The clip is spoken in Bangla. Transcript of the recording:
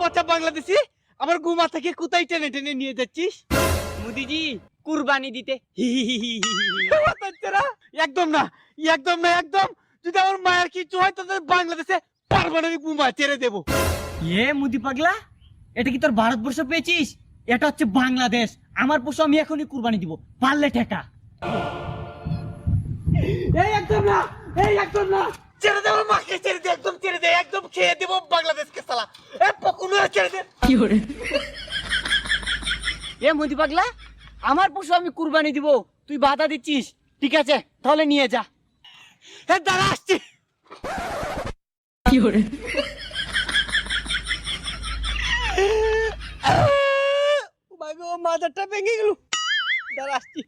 পচা বাংলাদেশি আমার গুমা থেকে কোথায় টেনে টেনে নিয়ে যাচ্ছিস। মুদিজি কুরবানি দিতে। একদম না একদম না একদম। যদি আমার মায়ের কিছু হয় তাহলে বাংলাদেশে পারমাণবিক বোমা ছেড়ে দেবো। এ মুদি পাগলা এটা কি তোর ভারতবর্ষ পেয়েছিস? এটা হচ্ছে বাংলাদেশ। আমার পশু আমি এখনই কুরবানি দিব। পারলে ঠেকা। এই একদম না এই একদম না। ছেড়ে দে আমার মাকে ছেড়ে দে একদম ছেড়ে দে একদম খেয়ে দেবো সালা এ পাগলা আমার পশু আমি কুরবানি দিব তুই বাধা দিচ্ছিস। ঠিক আছে তাহলে নিয়ে যা। এ দাঁড়া আসছি। ও মা গো মাথাটা ভেঙে গেল। দাঁড়া আসছি।